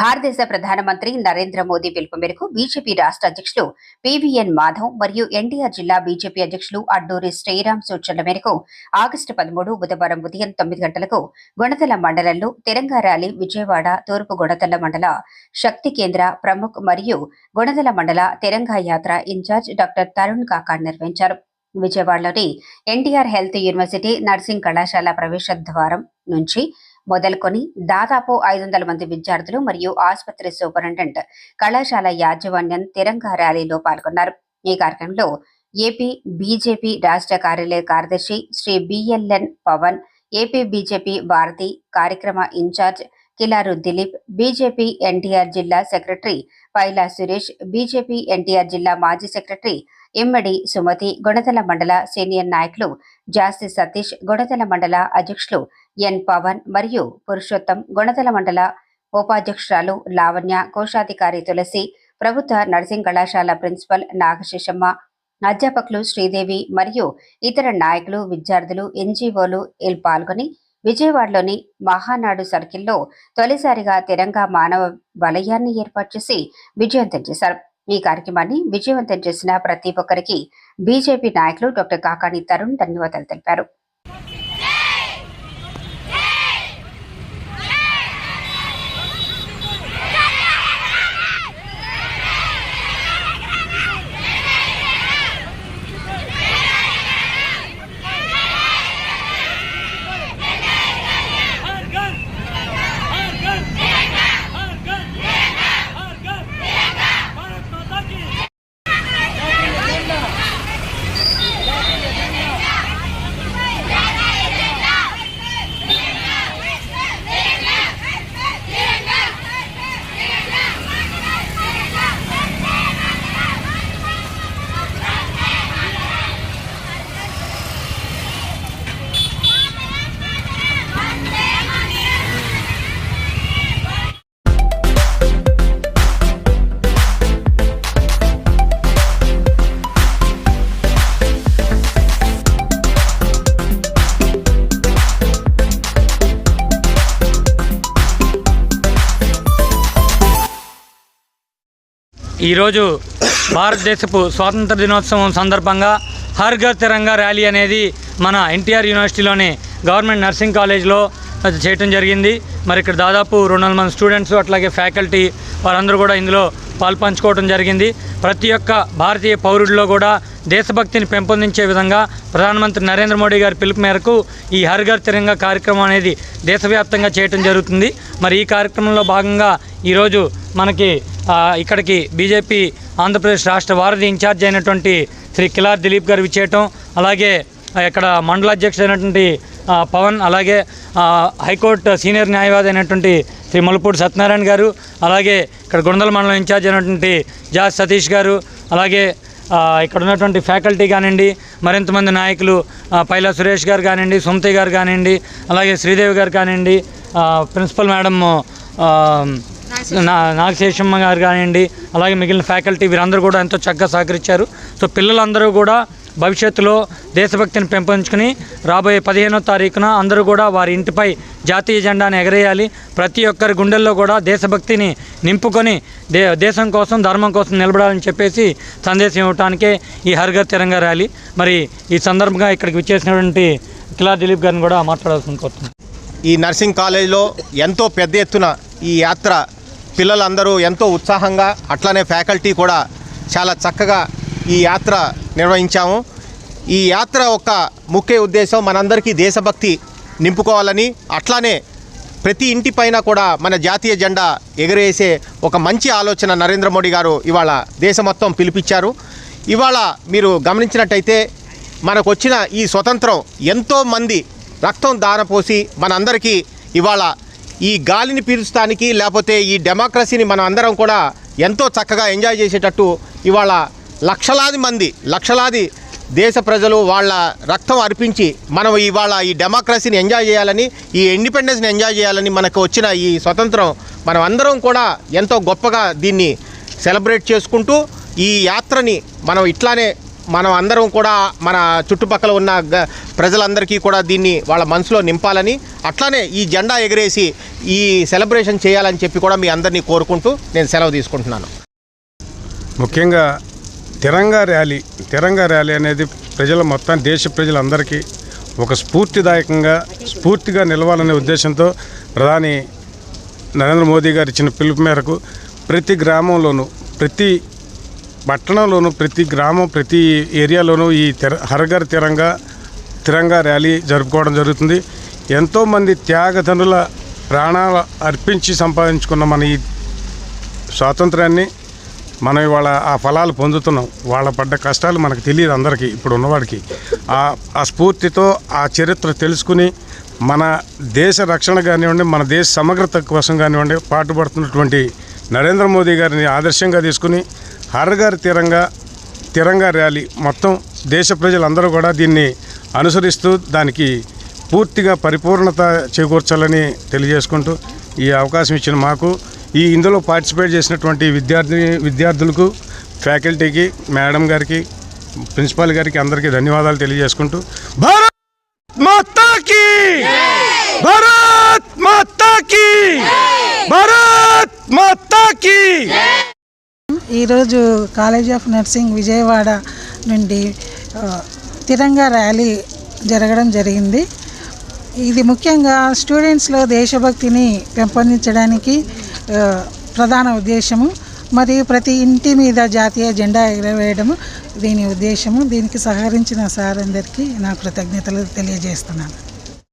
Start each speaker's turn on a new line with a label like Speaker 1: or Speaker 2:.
Speaker 1: భారతదేశ ప్రధానమంత్రి నరేంద్ర మోదీ పిలుపు మేరకు బీజేపీ రాష్ట్ర అధ్యక్షులు పివిఎన్ మాధవ్ మరియు ఎన్టీఆర్ జిల్లా బీజేపీ అధ్యక్షులు అడ్డూరి శ్రీరామ్ సూచనల మేరకు ఆగస్టు పదమూడు బుధవారం ఉదయం తొమ్మిది గంటలకు గుణతల మండలంలో తెలంగాణ ర్యాలీ విజయవాడ తూర్పు గుణతల మండల శక్తి కేంద్ర ప్రముఖ్ మరియు గుణదల మండల తెలంగాణ యాత్ర ఇన్ఛార్జ్ డాక్టర్ తరుణ్ కాకాడ్ నిర్వహించారు. విజయవాడలోని ఎన్టీఆర్ హెల్త్ యూనివర్సిటీ నర్సింగ్ కళాశాల ప్రవేశ ద్వారం నుంచి మొదలుకొని దాదాపు ఐదు వందల మంది విద్యార్థులు మరియు ఆసుపత్రి సూపరింటెండెంట్ కళాశాల యాజమాన్యం తిరంగా ర్యాలీలో పాల్గొన్నారు. ఈ కార్యక్రమంలో ఏపీ బీజేపీ రాష్ట్ర కార్యాలయ కార్యదర్శి Shri BLN Pavan AP BJP Bharati కార్యక్రమ ఇన్ఛార్జ్ కిలారు దిలీప్ బీజేపీ ఎన్టీఆర్ జిల్లా సెక్రటరీ పైలా సురేష్ బీజేపీ ఎన్టీఆర్ జిల్లా మాజీ సెక్రటరీ ఇమ్మడి సుమతి గుణతల మండల సీనియర్ నాయకులు జాస్తి సతీష్ గుణతల మండల అధ్యక్షులు ఎన్ పవన్ మరియు పురుషోత్తం గుణతల మండల ఉపాధ్యక్షురాలు లావణ్య కోశాధికారి తులసి ప్రభుత్వ నర్సింగ్ కళాశాల ప్రిన్సిపల్ నాగశేషమ్మ అధ్యాపకులు శ్రీదేవి మరియు ఇతర నాయకులు విద్యార్థులు ఎన్జీఓలు పాల్గొని విజయవాడలోని మహానాడు సర్కిల్లో తొలిసారిగా తిరంగా మానవ వలయాన్ని ఏర్పాటు చేసి విజయవంతం చేశారు. ఈ కార్యక్రమాన్ని విజయవంతం చేసిన ప్రతి ఒక్కరికి బీజేపీ నాయకులు డాక్టర్ కాకాని తరుణ్ ధన్యవాదాలు తెలిపారు.
Speaker 2: ఈరోజు భారతదేశపు స్వాతంత్ర దినోత్సవం సందర్భంగా హర్ ఘర్ తిరంగా ర్యాలీ అనేది మన ఎన్టీఆర్ యూనివర్సిటీలోని గవర్నమెంట్ నర్సింగ్ కాలేజ్లో అది చేయటం జరిగింది. మరి ఇక్కడ దాదాపు రెండు వందల మంది స్టూడెంట్స్ అట్లాగే ఫ్యాకల్టీ వారందరూ కూడా ఇందులో పాల్పంచుకోవడం జరిగింది. ప్రతి ఒక్క భారతీయ పౌరుడిలో కూడా దేశభక్తిని పెంపొందించే విధంగా ప్రధానమంత్రి నరేంద్ర మోడీ గారి పిలుపు మేరకు ఈ హర్ ఘర్ తిరంగా కార్యక్రమం అనేది దేశవ్యాప్తంగా చేయటం జరుగుతుంది. మరి ఈ కార్యక్రమంలో భాగంగా ఈరోజు మనకి ఇక్కడికి బీజేపీ ఆంధ్రప్రదేశ్ రాష్ట్ర వారధి ఇన్ఛార్జ్ అయినటువంటి శ్రీ కిలార్ దిలీప్ గారు విచ్చేయటం అలాగే ఇక్కడ మండల అధ్యక్షుడు అయినటువంటి పవన్ అలాగే హైకోర్టు సీనియర్ న్యాయవాది అయినటువంటి శ్రీ మలుపూడి సత్యనారాయణ గారు అలాగే ఇక్కడ గుండల మండలం ఇన్ఛార్జ్ అయినటువంటి జాస్ సతీష్ గారు అలాగే ఇక్కడ ఉన్నటువంటి ఫ్యాకల్టీ కానివ్వండి మరింతమంది నాయకులు పైలా సురేష్ గారు కానివ్వండి సుమతి గారు కానివ్వండి అలాగే శ్రీదేవి గారు కానివ్వండి ప్రిన్సిపల్ మేడం నాగశేషమ్మ గారు కానివ్వండి అలాగే మిగిలిన ఫ్యాకల్టీ వీరందరూ కూడా ఎంతో చక్కగా సహకరించారు. సో పిల్లలందరూ కూడా భవిష్యత్తులో దేశభక్తిని పెంపొంచుకుని రాబోయే పదిహేనో తారీఖున అందరూ కూడా వారి ఇంటిపై జాతీయ జెండాను ఎగరేయాలి. ప్రతి ఒక్కరి గుండెల్లో కూడా దేశభక్తిని నింపుకొని దే దేశం కోసం ధర్మం కోసం నిలబడాలని చెప్పేసి సందేశం ఇవ్వటానికే ఈ హర్గర్ తిరంగా ర్యాలీ. మరి ఈ సందర్భంగా ఇక్కడికి విచ్చేసినటువంటి కిలా దిలీప్ గారిని కూడా మాట్లాడాల్సి కోరుతున్నాను.
Speaker 3: ఈ నర్సింగ్ కాలేజీలో ఎంతో పెద్ద ఎత్తున ఈ యాత్ర పిల్లలందరూ ఎంతో ఉత్సాహంగా అట్లానే ఫ్యాకల్టీ కూడా చాలా చక్కగా ఈ యాత్ర నిర్వహించాము. ఈ యాత్ర యొక్క ముఖ్య ఉద్దేశం మనందరికీ దేశభక్తి నింపుకోవాలని అట్లానే ప్రతి ఇంటి పైన కూడా మన జాతీయ జెండా ఎగరేసే ఒక మంచి ఆలోచన నరేంద్ర మోడీ గారు ఇవాళ దేశం మొత్తం పిలిపించారు. ఇవాళ మీరు గమనించినట్టయితే మనకు వచ్చిన ఈ స్వతంత్రం ఎంతో మంది రక్తం దారపోసి మనందరికీ ఇవాళ ఈ గాలిని పీల్చడానికి లేకపోతే ఈ డెమోక్రసీని మనం అందరం కూడా ఎంతో చక్కగా ఎంజాయ్ చేసేటట్టు ఇవాళ లక్షలాది మంది లక్షలాది దేశ ప్రజలు వాళ్ళ రక్తం అర్పించి మనం ఇవాళ ఈ డెమోక్రసీని ఎంజాయ్ చేయాలని ఈ ఇండిపెండెన్స్ని ఎంజాయ్ చేయాలని మనకు వచ్చిన ఈ స్వతంత్రం మనం అందరం కూడా ఎంతో గొప్పగా దీన్ని సెలబ్రేట్ చేసుకుంటూ ఈ యాత్రని మనం ఇట్లానే మనం అందరం కూడా మన చుట్టుపక్కల ఉన్న గ- ప్రజలందరికీ కూడా దీన్ని వాళ్ళ మనసులో నింపాలని అట్లానే ఈ జెండా ఎగరేసి ఈ సెలబ్రేషన్ చేయాలని చెప్పి కూడా మీ అందరినీ కోరుకుంటూ నేను సెలవు తీసుకుంటున్నాను.
Speaker 4: ముఖ్యంగా తిరంగా ర్యాలీ తిరంగా ర్యాలీ అనేది ప్రజల మొత్తం దేశ ప్రజలందరికీ ఒక స్ఫూర్తిదాయకంగా స్ఫూర్తిగా నిలవాలనే ఉద్దేశంతో ప్రధాని నరేంద్ర మోదీ గారు ఇచ్చిన పిలుపు మేరకు ప్రతి గ్రామంలోనూ ప్రతి పట్టణంలోనూ ప్రతి గ్రామం ప్రతి ఏరియాలోనూ ఈ తిర హరఘర్ తిరంగా తిరంగా ర్యాలీ జరుపుకోవడం జరుగుతుంది. ఎంతోమంది త్యాగతనుల ప్రాణాలు అర్పించి సంపాదించుకున్న మన ఈ స్వాతంత్రాన్ని మనం ఇవాళ ఆ ఫలాలు పొందుతున్నాం. వాళ్ళ పడ్డ కష్టాలు మనకు తెలియదు అందరికీ ఇప్పుడు ఉన్నవాడికి. ఆ ఆ స్ఫూర్తితో ఆ చరిత్ర తెలుసుకుని మన దేశ రక్షణ కానివ్వండి మన దేశ సమగ్రత కోసం కానివ్వండి పాటుపడుతున్నటువంటి నరేంద్ర మోదీ గారిని ఆదర్శంగా తీసుకుని హర్ఘర్ తిరంగా తిరంగా ర్యాలీ. మొత్తం దేశ ప్రజలందరూ కూడా దీన్ని అనుసరిస్తూ దానికి పూర్తిగా పరిపూర్ణత చేకూర్చాలని తెలియజేసుకుంటూ ఈ అవకాశం ఇచ్చిన మాకు ఈ ఇందులో పార్టిసిపేట్ చేసినటువంటి విద్యార్థి విద్యార్థులకు ఫ్యాకల్టీకి మేడం గారికి ప్రిన్సిపాల్ గారికి అందరికీ ధన్యవాదాలు తెలియజేసుకుంటూ భారత్ మాతాకి! భారత్ మాతాకి! భారత్ మాతాకి!
Speaker 5: ఈరోజు కాలేజ్ ఆఫ్ నర్సింగ్ విజయవాడ నుండి తిరంగా ర్యాలీ జరగడం జరిగింది. ఇది ముఖ్యంగా స్టూడెంట్స్లో దేశభక్తిని పెంపొందించడానికి ప్రధాన ఉద్దేశము. మరియు ప్రతి ఇంటి మీద జాతీయ జెండా ఎగరవేయడము దీని ఉద్దేశము. దీనికి సహకరించిన సార్ అందరికీ నా కృతజ్ఞతలు తెలియజేస్తున్నాను.